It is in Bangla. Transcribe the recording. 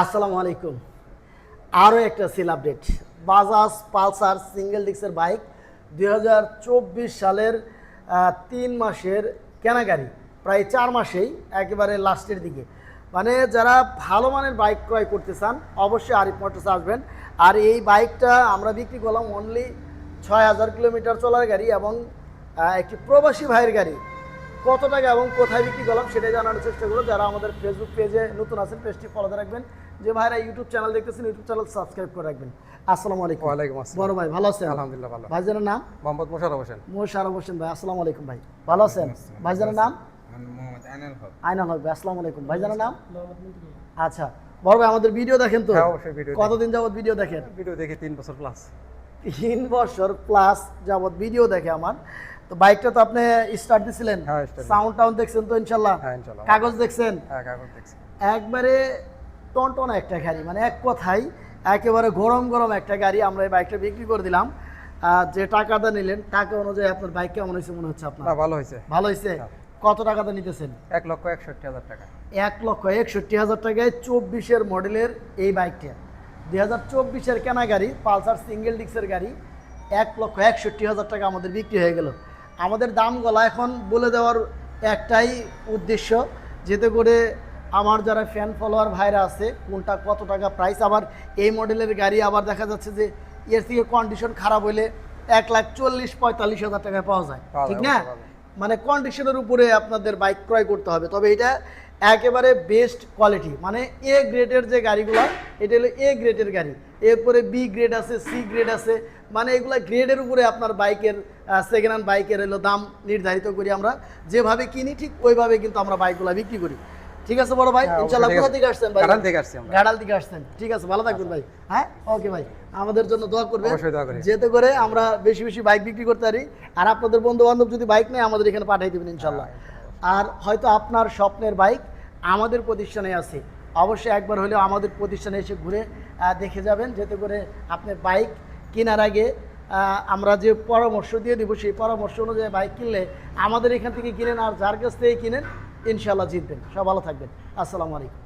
আসসালামু আলাইকুম। আরও একটা sale update Bajaj Pulsar single ডিক্সের bike দু হাজার চব্বিশ সালের তিন মাসের কেনা গাড়ি প্রায় চার মাসেই একেবারে লাস্টের দিকে। মানে যারা ভালো মানের বাইক ক্রয় করতে চান, অবশ্যই আরিফ মোটরস আসবেন। আর এই বাইকটা আমরা বিক্রি করলাম অনলি ছয় হাজার কিলোমিটার চলার গাড়ি এবং একটি প্রবাসী ভাইয়ের গাড়ি। কত টাকা এবং কোথায় বিক্রি করলাম সেটাই জানানোর চেষ্টা করব। যারা আমাদের ফেসবুক পেজে নতুন আছেন পেজটি ফলো রাখবেন। যে ভাইরা ইউটিউব চ্যানেল দেখতেছেন ইউটিউব চ্যানেল সাবস্ক্রাইব করে রাখবেন। আসসালামু আলাইকুম। ওয়ালাইকুম আসসালাম। বড় ভাই ভালো আছেন? আলহামদুলিল্লাহ ভালো। ভাইজানের নাম? মোহাম্মদ মোশারফ হোসেন। মোশারফ হোসেন ভাই আসসালামু আলাইকুম ভাই। ভালো আছেন? ভাইজানের নাম? মোহাম্মদ আইনাল হক। আইনাল হক ভাই আসসালামু আলাইকুম। ভাইজানের নাম? আচ্ছা বড় ভাই আমাদের ভিডিও দেখেন তো? হ্যাঁ, অবশ্যই ভিডিও। কতদিন যাবত ভিডিও দেখেন? ভিডিও দেখি তিন বছর প্লাস তিন বছর প্লাস যাবত ভিডিও দেখে আমার। তো বাইকটা তো আপনি স্টার্ট দিছিলেন। হ্যাঁ, সাউন্ড টাউন দেখছেন তো ইনশাল্লাহ? হ্যাঁ কাগজ দেখছেন? হ্যাঁ একবারে টনটন একটা গাড়ি মানে এক কথাই একেবারে গরম গরম একটা গাড়ি আমরা এই বাইকটা বিক্রি করে দিলাম। যে টাকাটা নিলেন টাকা অনুযায়ী আপনার বাইক কেমন হয়েছে মনে হচ্ছে আপনার? ভালো হয়েছে। ভালো হয়েছে? কত টাকাতে নিতেছেন? এক লক্ষ একষট্টি হাজার টাকা। এক লক্ষ একষট্টি হাজার টাকায় চব্বিশের মডেলের এই বাইকটা। দুই হাজার চব্বিশের কেনা গাড়ি পালসার সিঙ্গেল ডিক্সের গাড়ি এক লক্ষ একষট্টি হাজার টাকা আমাদের বিক্রি হয়ে গেল। আমাদের দাম গলা এখন বলে দেওয়ার একটাই উদ্দেশ্য যেতে করে আমার যারা ফ্যান ফলোয়ার ভাইরা আছে কোনটা কত টাকা প্রাইস আবার এই মডেলের গাড়ি আবার দেখা যাচ্ছে যে এর থেকে কন্ডিশন খারাপ হলে এক লাখ চল্লিশ পঁয়তাল্লিশ হাজার টাকায় পাওয়া যায়। ঠিক না। মানে কন্ডিশনের উপরে আপনাদের বাইক ক্রয় করতে হবে। তবে এটা একেবারে বেস্ট কোয়ালিটি মানে এ গ্রেডের যে গাড়িগুলো এটা হলো এ গ্রেডের গাড়ি। এরপরে বি গ্রেড আছে সি গ্রেড আছে। মানে এগুলা গ্রেডের উপরে আপনার বাইকের সেকেন্ড হ্যান্ড বাইকের হলো দাম নির্ধারিত করি আমরা। যেভাবে কিনি ঠিক ওইভাবে কিন্তু আমরা বাইকগুলো বিক্রি করি। ঠিক আছে বড় ভাই? হ্যাঁ, ইনশাল্লাহ কোথা থেকে আসছেন ভাই? গাড়াল থেকে আসছি আমরা। গাড়াল থেকে আসছেন। ঠিক আছে ভালো থাকবেন ভাই। হ্যাঁ? ওকে ভাই আমাদের জন্য দোয়া করবেন। অবশ্যই দোয়া করি। যেতে করে আমরা বেশি বেশি বাইক বিক্রি করতে পারি। আর আপনাদের বন্ধু বান্ধব যদি বাইক নেয় আমাদের এখানে পাঠিয়ে দেবেন ইনশাল্লাহ আর হয়তো আপনার স্বপ্নের বাইক আমাদের প্রতিষ্ঠানে আছে। অবশ্যই একবার হলেও আমাদের প্রতিষ্ঠানে এসে ঘুরে দেখে যাবেন, যেতে করে আপনি বাইক কেনার আগে আমরা যে পরামর্শ দিয়ে দেবো, সেই পরামর্শ অনুযায়ী বাইক কিনলে আমাদের এখান থেকে কিনেন আর যার কাছ থেকে কিনেন ইনশাল্লাহ জিতবেন। সব ভালো থাকবেন। আসসালামু আলাইকুম।